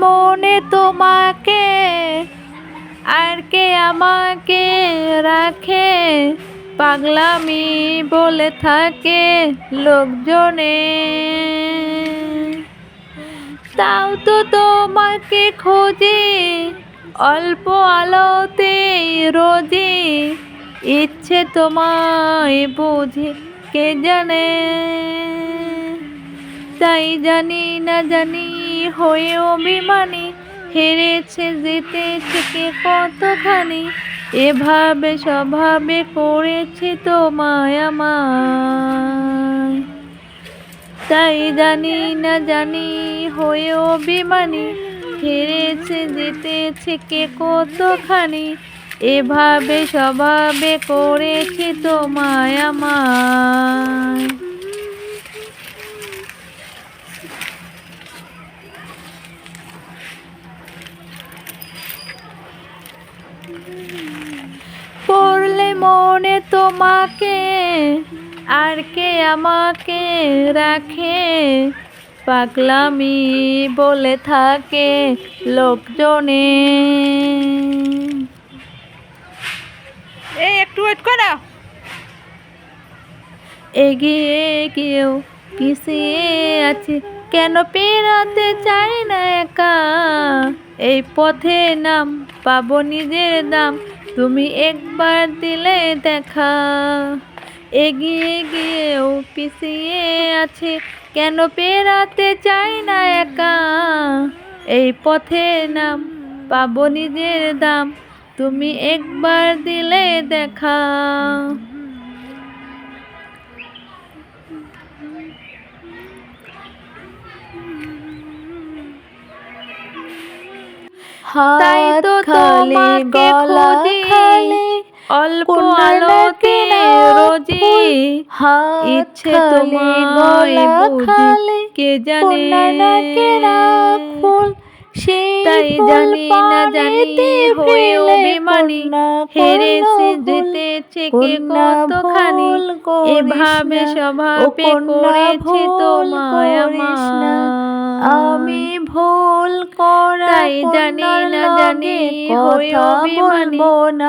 মনে তোমাকে, আর কে আমাকে রাখে? পাগলামি বলে থাকে লোকজনে। তাও তো তোমাকে খোঁজি, অল্প আলোতে রোজে। ইচ্ছে তোমায় বুঝি, কে জানে? তাই জানি না জানি হয়ে অভিমানী হেরেছে জিতেছে কে কতখানি? এভাবে স্বভাবে করেছে তোমায় আমায়। তাই জানি না জানি হয়ে অভিমানী হেরেছে জিতেছে কে কতখানি? এভাবে স্বভাবে করেছে তোমায় আমায়। পড়লে মনে তোমাকে আর কে আমাকে রাখে? পাগলামি বলে থাকে লোকজনে। এই একটু ওয়েট করো। এগিয়ে গিয়েও পিছিয়ে আছি? কেন পেরাতে চাই না একা? এই পথে নাম পাবো নিজের দাম, তুমি একবার দিলে দেখা। এগিয়ে গিয়েও পিছিয়ে আছে, কেন পেরাতে চাই না একা? এই পথে নাম পাবো নিজের দাম, তুমি একবার দিলে দেখা। তাই তো তোমাকে খুঁজি। অল্প আলোতে রোজি। ইচ্ছে তোমায় বুঝি কে জানে? তাই জানি না জানি হয়ে অভিমানী। হেরেছে জিতেছে কে কতখানি। এভাবে স্বভাবে করেছে তোমায় আমি ভুল করা তাই জানি না জানি হয়ে অভিমানী।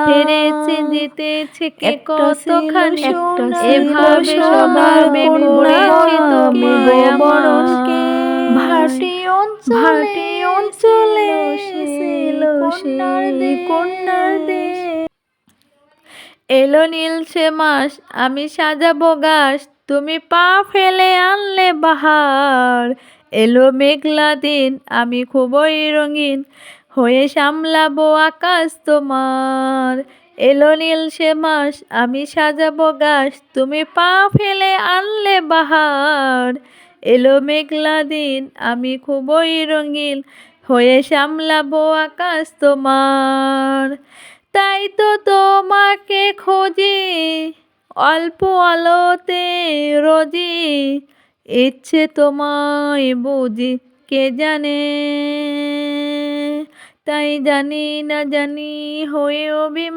হেরেছে জিতেছে কে কতখানি এভাবে স্বভাবে করেছে তোমায় আমার ভাটি অঞ্চলে অঞ্চলে সেই কন্যার দেশ। এলো নীলছে মাস আমি সাজাবো গাছ তুমি পা ফেলে আনলে বাহার। এলো মেঘলা দিন, আমি খুবই রঙিন। হয়ে সামলাবো আকাশ তোমার। এলো নীল সে মাস, আমি সাজাবো গাছ। তুমি পা ফেলে আনলে বাহার। এলো মেঘলা দিন, আমি খুবই রঙিন। হয়ে সামলাবো আকাশ তোমার। তাই তো তোমাকে খুঁজি। অল্প আলোতে রোজি ইচ্ছে তোমায় বুঝি কে জানে? তাই জানি না জানি হয়ে অভিমান